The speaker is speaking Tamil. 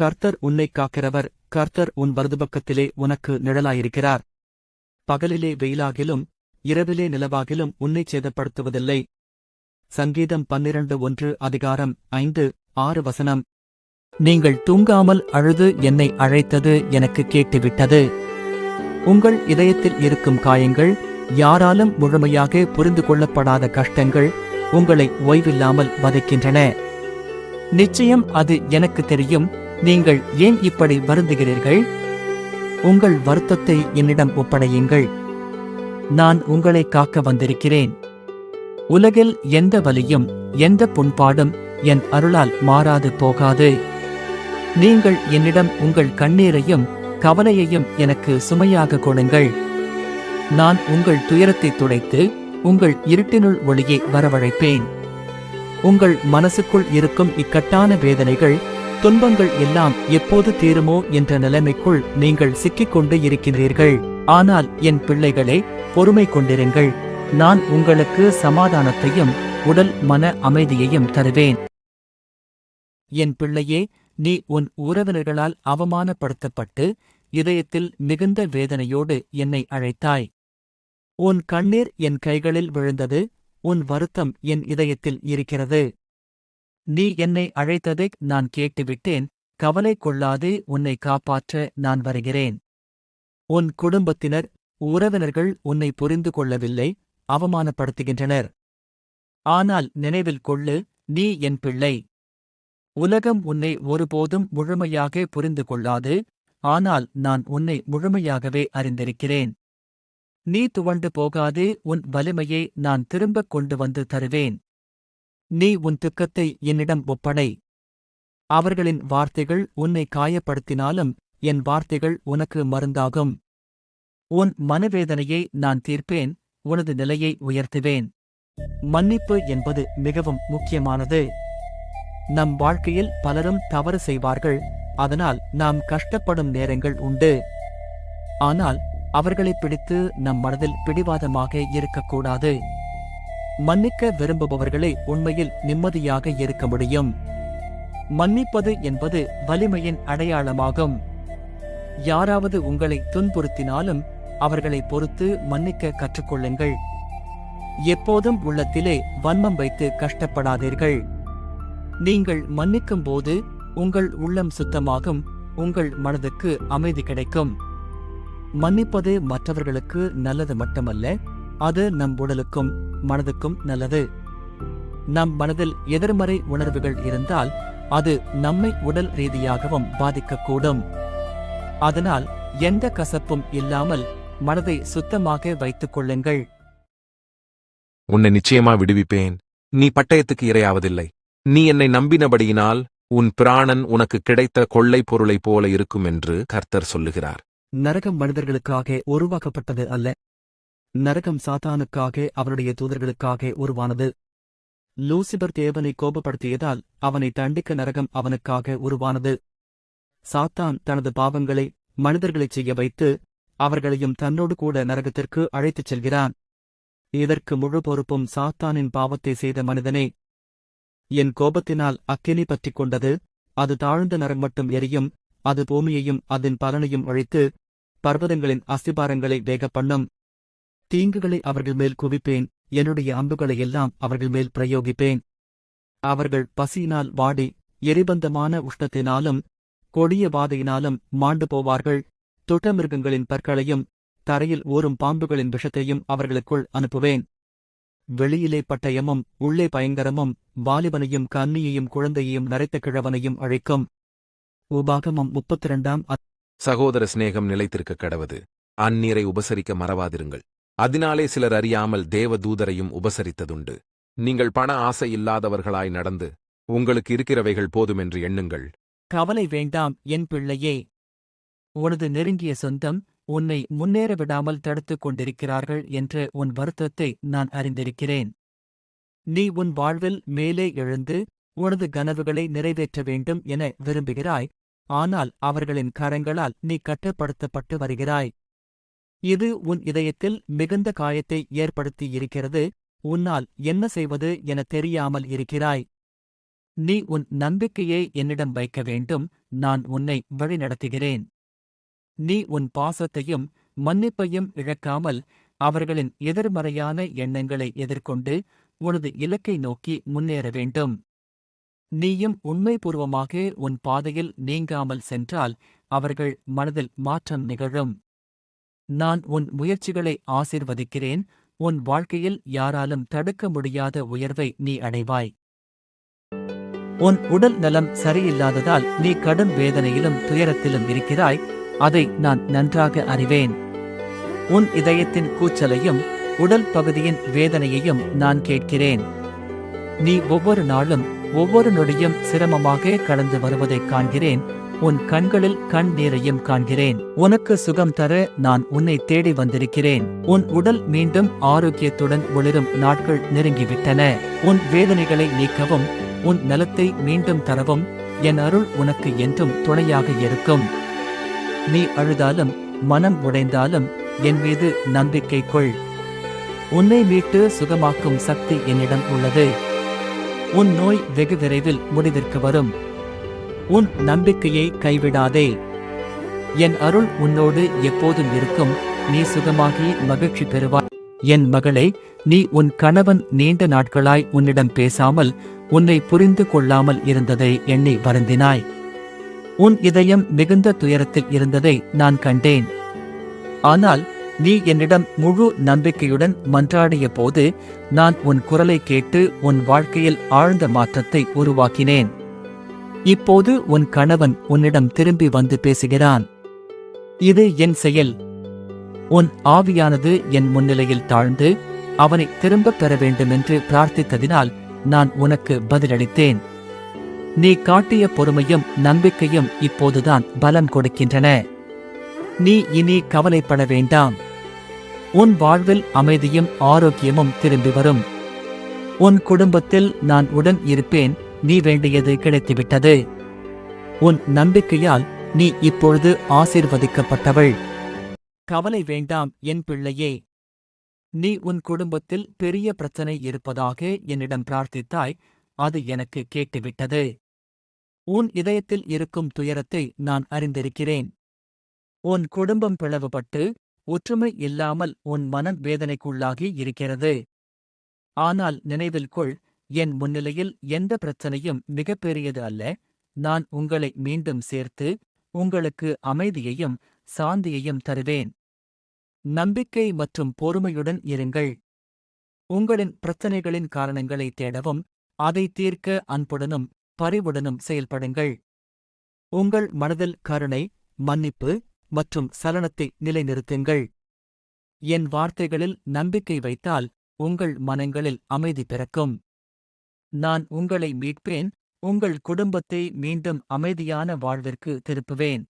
கர்த்தர் உன்னை காக்கிறவர் கர்த்தர் உன் வலதுபக்கத்திலே உனக்கு நிழலாயிருக்கிறார். பகலிலே வெயிலாகிலும் இரவிலே நிலவாகிலும் உன்னைச் சேதப்படுத்துவதில்லை. சங்கீதம் பன்னிரண்டு ஒன்று அதிகாரம் ஐந்து ஆறு வசனம். நீங்கள் தூங்காமல் அழுது என்னை அழைத்தது எனக்கு கேட்டுவிட்டது. உங்கள் இதயத்தில் இருக்கும் காயங்கள் யாராலும் முழுமையாக புரிந்து கொள்ளப்படாத கஷ்டங்கள் உங்களை ஓய்வில்லாமல் வதைக்கின்றன. நிச்சயம் அது எனக்கு தெரியும் நீங்கள் ஏன் இப்படி வருந்துகிறீர்கள்? உங்கள் வருத்தத்தை என்னிடம் ஒப்படையுங்கள். நான் உங்களை காக்க வந்திருக்கிறேன். உலகில் எந்த வலியும் எந்த புண்பாடும் என் அருளால் மாறாது போகாது. நீங்கள் என்னிடம் உங்கள் கண்ணீரையும் கவலையையும் எனக்கு சுமையாக கொடுங்கள். நான் உங்கள் துயரத்தை துடைத்து உங்கள் இருட்டினுள் ஒளியை வரவழைப்பேன். உங்கள் மனசுக்குள் இருக்கும் இக்கட்டான வேதனைகள் துன்பங்கள் எல்லாம் எப்போது தீருமோ என்ற நிலைமைக்குள் நீங்கள் சிக்கிக்கொண்டு இருக்கின்றீர்கள் ஆனால் என் பிள்ளைகளே பொறுமை கொண்டிருங்கள். நான் உங்களுக்கு சமாதானத்தையும் உடல் மன அமைதியையும் தருவேன். என் பிள்ளையே நீ உன் உறவினர்களால் அவமானப்படுத்தப்பட்டு இதயத்தில் மிகுந்த வேதனையோடு என்னை அழைத்தாய். உன் கண்ணீர் என் கைகளில் விழுந்தது உன் வருத்தம் என் இதயத்தில் இருக்கிறது. நீ என்னை அழைத்ததை நான் கேட்டுவிட்டேன். கவலை கொள்ளாதே உன்னை காப்பாற்ற நான் வருகிறேன். உன் குடும்பத்தினர் உறவினர்கள் உன்னை புரிந்து கொள்ளவில்லை அவமானப்படுத்துகின்றனர். ஆனால் நினைவில் கொள்ளு நீ என் பிள்ளை. உலகம் உன்னை ஒருபோதும் முழுமையாக புரிந்து கொள்ளாது ஆனால் நான் உன்னை முழுமையாகவே அறிந்திருக்கிறேன். நீ துவண்டு போகாது உன் வலிமையை நான் திரும்பக் கொண்டு வந்து தருவேன். நீ உன் துக்கத்தை என்னிடம் ஒப்படை. அவர்களின் வார்த்தைகள் உன்னை காயப்படுத்தினாலும் என் வார்த்தைகள் உனக்கு மருந்தாகும். உன் மனவேதனையை நான் தீர்ப்பேன் உனது நிலையை உயர்த்துவேன். மன்னிப்பு என்பது மிகவும் முக்கியமானது. நம் வாழ்க்கையில் பலரும் தவறு செய்வார்கள் அதனால் நாம் கஷ்டப்படும் நேரங்கள் உண்டு. ஆனால் அவர்களை பிடித்து நம் மனதில் பிடிவாதமாக இருக்கக்கூடாது. மன்னிக்க விரும்புபவர்களே உண்மையில் நிம்மதியாக இருக்க முடியும். மன்னிப்பது என்பது வலிமையின் அடையாளமாகும். யாராவது உங்களை துன்புறுத்தினாலும் அவர்களை பொறுத்து மன்னிக்க கற்றுக்கொள்ளுங்கள். எப்போதும் உள்ளத்திலே வன்மம் வைத்து கஷ்டப்படாதீர்கள். நீங்கள் மன்னிக்கும் போது உங்கள் உள்ளம் சுத்தமாகும் உங்கள் மனதுக்கு அமைதி கிடைக்கும். மன்னிப்பது மற்றவர்களுக்கு நல்லது மட்டுமல்ல அது நம் உடலுக்கும் மனதுக்கும் நல்லது. நம் மனதில் எதிர்மறை உணர்வுகள் இருந்தால் அது நம்மை உடல் ரீதியாகவும் பாதிக்கக்கூடும். அதனால் எந்த கசப்பும் இல்லாமல் மனதை சுத்தமாக வைத்துக் கொள்ளுங்கள். உன்னை நிச்சயமா விடுவிப்பேன். நீ பட்டயத்துக்கு இரையாவதில்லை. நீ என்னை நம்பினபடியினால் உன் பிராணன் உனக்கு கிடைத்த கொள்ளைப் பொருளைப் போல இருக்கும் என்று கர்த்தர் சொல்லுகிறார். நரகம் மனிதர்களுக்காக உருவாக்கப்பட்டது அல்ல. நரகம் சாத்தானுக்காக அவருடைய தூதர்களுக்காக உருவானது. லூசிபர் தேவனை கோபப்படுத்தியதால் அவனை தண்டிக்க நரகம் அவனுக்காக உருவானது. சாத்தான் தனது பாவங்களை மனிதர்களைச் செய்ய வைத்து அவர்களையும் தன்னோடு கூட நரகத்திற்கு அழைத்துச் செல்கிறான். இதற்கு முழு பொறுப்பும் சாத்தானின் பாவத்தை செய்த மனிதனே. என் கோபத்தினால் அக்கினி பற்றிக் கொண்டது அது தாழ்ந்த நரம் மட்டும் எரியும் அது பூமியையும் அதன் பலனையும் அழித்து பர்வதங்களின் அஸ்திபாரங்களை வேக பண்ணும் தீங்குகளை அவர்கள் மேல் குவிப்பேன். என்னுடைய அம்புகளை எல்லாம் அவர்கள் மேல் பிரயோகிப்பேன். அவர்கள் பசியினால் வாடி எரிபந்தமான உஷ்ணத்தினாலும் கொடிய வாதையினாலும் மாண்டு போவார்கள். துட்டமிருகங்களின் பற்களையும் தரையில் ஊறும் பாம்புகளின் விஷத்தையும் அவர்களுக்குள் அனுப்புவேன். வெளியிலே பட்டயமும் உள்ளே பயங்கரமும் வாலிபனையும் கன்னியையும் குழந்தையையும் நரைத்த கிழவனையும் அழைக்கும். உபாகமம் முப்பத்திரண்டாம் சகோதர சிநேகம் நிலைத்திருக்க கடவது. அந்நீரை உபசரிக்க மறவாதிருங்கள். அதனாலே சிலர் அறியாமல் தேவதூதரையும் உபசரித்ததுண்டு. நீங்கள் பண ஆசை இல்லாதவர்களாய் நடந்து உங்களுக்கு இருக்கிறவைகள் போதுமென்று எண்ணுங்கள். கவலை வேண்டாம் என் பிள்ளையே. உனது நெருங்கிய சொந்தம் உன்னை முன்னேற விடாமல் தடுத்துக் கொண்டிருக்கிறார்கள் என்ற உன் வருத்தத்தை நான் அறிந்திருக்கிறேன். நீ உன் வாழ்வில் மேலே எழுந்து உனது கனவுகளை நிறைவேற்ற வேண்டும் என விரும்புகிறாய் ஆனால் அவர்களின் கரங்களால் நீ கட்டுப்படுத்தப்பட்டு வருகிறாய். இது உன் இதயத்தில் மிகுந்த காயத்தை ஏற்படுத்தியிருக்கிறது உன்னால் என்ன செய்வது என தெரியாமல் இருக்கிறாய். நீ உன் நம்பிக்கையை என்னிடம் வைக்க வேண்டும் நான் உன்னை வழிநடத்துகிறேன். நீ உன் பாசத்தையும் மன்னிப்பையும் இழக்காமல் அவர்களின் எதிர்மறையான எண்ணங்களை எதிர்கொண்டு உனது இலக்கை நோக்கி முன்னேற வேண்டும். நீயும் உண்மைபூர்வமாக உன் பாதையில் நீங்காமல் சென்றால் அவர்கள் மனதில் மாற்றம் நிகழும். நான் உன் முயற்சிகளை ஆசிர்வதிக்கிறேன் உன் வாழ்க்கையில் யாராலும் தடுக்க முடியாத உயர்வை நீ அடைவாய். உன் உடல் நலம் சரியில்லாததால் நீ கடும் வேதனையிலும் துயரத்திலும் இருக்கிறாய் அதை நான் நன்றாக அறிவேன். உன் இதயத்தின் கூச்சலையும் உடல் பகுதியின் வேதனையையும் நான் கேட்கிறேன். நீ ஒவ்வொரு நாளும் ஒவ்வொரு நொடியும் சிரமமாக கடந்து வருவதைக் காண்கிறேன் உன் கண்களில் கண் நீரையும் காண்கிறேன். உனக்கு சுகம் தர நான் உன்னை தேடி வந்திருக்கிறேன். உன் உடல் மீண்டும் ஆரோக்கியத்துடன் ஒளிரும் நாட்கள் நெருங்கிவிட்டன. உன் வேதனைகளை நீக்கவும் உன் நலத்தை மீண்டும் தரவும் என் அருள் உனக்கு என்றும் துணையாக இருக்கும். நீ அழுதாலும் மனம் உடைந்தாலும் என் மீது நம்பிக்கை கொள். உன்னை மீட்டு சுகமாக்கும் சக்தி என்னிடம் உள்ளது. உன் நோய் வெகு விரைவில் முடிவிற்கு வரும். உன் நம்பிக்கையை கைவிடாதே. என் அருள் உன்னோடு எப்போதும் இருக்கும். நீ சுகமாகி மகிழ்ச்சி பெறுவாய். என் மகளே நீ உன் கணவன் நீண்ட நாட்களாய் உன்னிடம் பேசாமல் உன்னை புரிந்து கொள்ளாமல் இருந்ததை எண்ணி வருந்தினாய். உன் இதயம் மிகுந்த துயரத்தில் இருந்ததை நான் கண்டேன். ஆனால் நீ என்னிடம் முழு நம்பிக்கையுடன் மன்றாடிய போது நான் உன் குரலை கேட்டு உன் வாழ்க்கையில் ஆழ்ந்த மாற்றத்தை உருவாக்கினேன். இப்போது உன் கணவன் உன்னிடம் திரும்பி வந்து பேசுகிறான். இது என் செயல். உன் ஆவியானது என் முன்னிலையில் தாழ்ந்து அவனை திரும்பப் பெற வேண்டுமென்று பிரார்த்தித்ததினால் நான் உனக்கு பதிலளித்தேன். நீ காட்டிய பொறுமையும் நம்பிக்கையும் இப்போதுதான் பலம் கொடுக்கின்றன. நீ இனி கவலைப்பட வேண்டாம். உன் வாழ்வில் அமைதியும் ஆரோக்கியமும் திரும்பி வரும். உன் குடும்பத்தில் நான் உடன் இருப்பேன் நீ வேண்டியது கிடைத்துவிட்டது உன் நம்பிக்கையால் நீ இப்பொழுது ஆசீர்வதிக்கப்பட்டவள். கவலை வேண்டாம் என் பிள்ளையே. நீ உன் குடும்பத்தில் பெரிய பிரச்சனை இருப்பதாக என்னிடம் பிரார்த்தித்தாய் அது எனக்கு கேட்டுவிட்டது. உன் இதயத்தில் இருக்கும் துயரத்தை நான் அறிந்திருக்கிறேன். உன் குடும்பம் பிளவுபட்டு ஒற்றுமை இல்லாமல் உன் மனம் வேதனைக்குள்ளாகி இருக்கிறது. ஆனால் நினைவில் கொள் என் முன்னிலையில் எந்த பிரச்சனையும் மிகப்பெரியது அல்ல. நான் உங்களை மீண்டும் சேர்த்து உங்களுக்கு அமைதியையும் சாந்தியையும் தருவேன். நம்பிக்கை மற்றும் பொறுமையுடன் இருங்கள். உங்களின் பிரச்சனைகளின் காரணங்களை தேடவும் அதை தீர்க்க அன்புடனும் பரிவுடனும் செயல்படுங்கள். உங்கள் மனதில் கருணை மன்னிப்பு மற்றும் சலனத்தை நிலைநிறுத்துங்கள். என் வார்த்தைகளில் நம்பிக்கை வைத்தால் உங்கள் மனங்களில் அமைதி பிறக்கும். நான் உங்களை மீட்பேன் உங்கள் குடும்பத்தை மீண்டும் அமைதியான வாழ்விற்கு திருப்புவேன்.